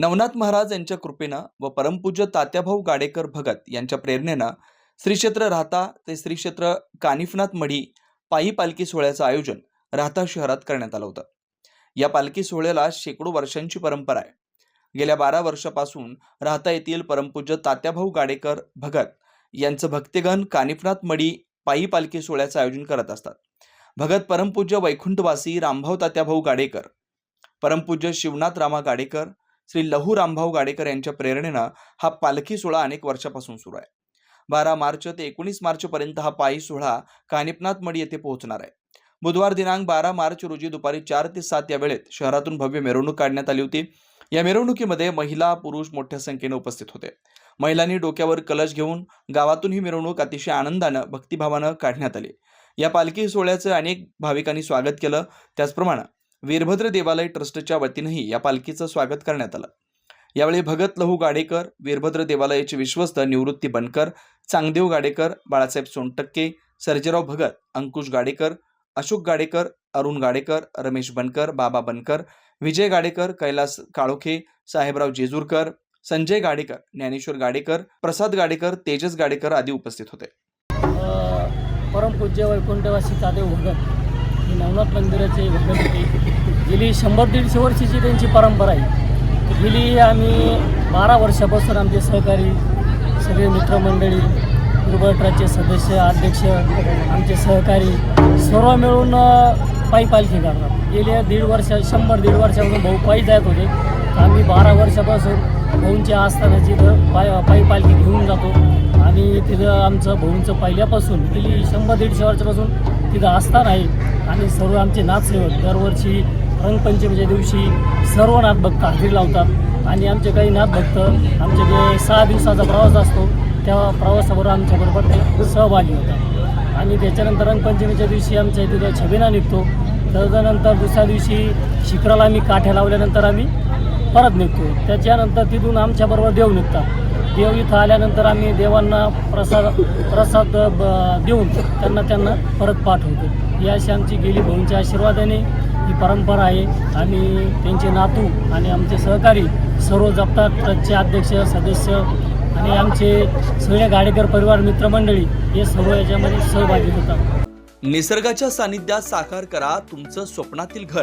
नवनाथ महाराज यांच्या कृपेनं व परमपूज्य तात्याभाऊ गाडेकर भगत यांच्या प्रेरणेनं श्रीक्षेत्र राहता ते श्रीक्षेत्र कानिफनाथ मढी पायी पालखी सोहळ्याचं आयोजन राहता शहरात करण्यात आलं होतं. या पालखी सोहळ्याला शेकडो वर्षांची परंपरा आहे. गेल्या बारा वर्षापासून राहता येथील परमपूज्य तात्याभाऊ गाडेकर भगत यांचं भक्तिगण कानिफनाथ मढी पायी पालखी सोहळ्याचं आयोजन करत असतात. भगत परमपूज्य वैकुंठवासी रामभाऊ तात्याभाऊ गाडेकर परमपूज्य शिवनाथ रामा गाडेकर श्री लहू रामभाऊ गाडेकर यांच्या प्रेरणेनं हा पालखी सोहळा अनेक वर्षापासून सुरू आहे. बारा मार्च ते एकोणीस मार्चपर्यंत हा पायी सोहळा कानिपनाथ मडी येथे पोहोचणार आहे. बुधवार दिनांक बारा मार्च रोजी दुपारी चार ते सात या वेळेत शहरातून भव्य मिरवणूक काढण्यात आली होती. या मिरवणुकीमध्ये महिला पुरुष मोठ्या संख्येने उपस्थित होते. महिलांनी डोक्यावर कलश घेऊन गावातून ही मिरवणूक अतिशय आनंदानं भक्तिभावानं काढण्यात आली. या पालखी सोहळ्याचं अनेक भाविकांनी स्वागत केलं. त्याचप्रमाणे वीरभद्र देवालय ट्रस्टच्या वतीनंही या पालखीचं स्वागत करण्यात आलं. यावेळी भगत लहू गाडेकर वीरभद्र देवालयाचे विश्वस्त निवृत्ती बनकर चांगदेव गाडेकर बाळासाहेब सोनटक्के सर्जेराव भगत अंकुश गाडेकर अशोक गाडेकर अरुण गाडेकर रमेश बनकर बाबा बनकर विजय गाडेकर कैलास काळोखे साहेबराव जेजूरकर संजय गाडेकर ज्ञानेश्वर गाडेकर प्रसाद गाडेकर तेजस गाडेकर आदी उपस्थित होते. परमपूज्य वैकुंठवासी तादेव भगत नवनाथ मंदिराचे भगत होते गेली शंभर दीडशे वर्षाची त्यांची परंपरा आहे. गेली आम्ही बारा वर्षापासून आमचे सहकारी सगळे मित्रमंडळी दुर्गटराचे सदस्य अध्यक्ष आमचे सहकारी सर्व मिळून पायी पालखी करणार गेल्या दीड वर्ष शंभर दीड वर्षापासून भाऊ पायी जात होते. आम्ही बारा वर्षापासून भाऊंच्या आस्थानाची इथं पाय पायी पालखी घेऊन जातो. आणि तिथं आमचं भाऊंचं पहिल्यापासून गेली शंभर दीडशे वर्षापासून तिथं आस्थान आहे. आणि सर्व आमचे नाथसेवक दरवर्षी रंगपंचमीच्या दिवशी सर्व नाथभक्त हजेरी लावतात. आणि आमचे काही नाथभक्त आमचे जे सहा दिवसाचा प्रवास असतो त्या प्रवासाबरोबर आमच्याबरोबर ते सहभागी होतात. आणि त्याच्यानंतर रंगपंचमीच्या दिवशी आमच्या तिथं छबिना निघतो. त्याच्यानंतर दुसऱ्या दिवशी शिखराला आम्ही काठ्या लावल्यानंतर आम्ही परत निघतो. त्याच्यानंतर तिथून आमच्याबरोबर देव निघतात. देव इथं आल्यानंतर आम्ही देवांना प्रसाद प्रसाद ब- देऊन त्यांना त्यांना परत पाठवतो. ही अशी आमची गेली भाऊंच्या आशीर्वादाने. ही परंपरा आहे. आणि त्यांचे नातू आणि आमचे सहकारी सर्व जपतात. ट्रस्टचे अध्यक्ष सदस्य आणि आमचे सगळे गाडेकर परिवार मित्रमंडळी हे सर्व याच्यामध्ये सहभागी होतात. निसर्गाच्या सानिध्यात साकार करा तुमचं स्वप्नातील घर.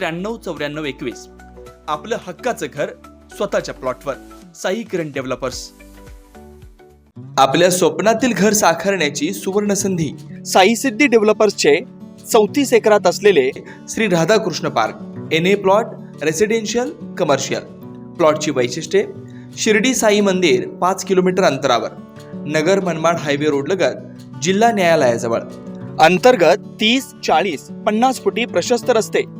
त्र्याण्णव चौऱ्याण्णव एकवीस. आपलं हक्काचं घर स्वतःच्या प्लॉटवर. साई किरण डेव्हलपर्स. आपल्या स्वप्नातील घर साकारण्याची सुवर्ण संधी साई सिद्धी डेव्हलपर्सचे चौतीस एकरात असलेले Shri Radhakrishna park. N A plot residential commercial प्लॉटची वैशिष्ट्ये शिर्डी साई मंदिर पाच किलोमीटर अंतरावर. नगर मनमाड हायवे रोड लगत जिल्हा न्यायालयाजवळ. अंतर्गत तीस चाळीस पन्नास फुटी प्रशस्त रस्ते.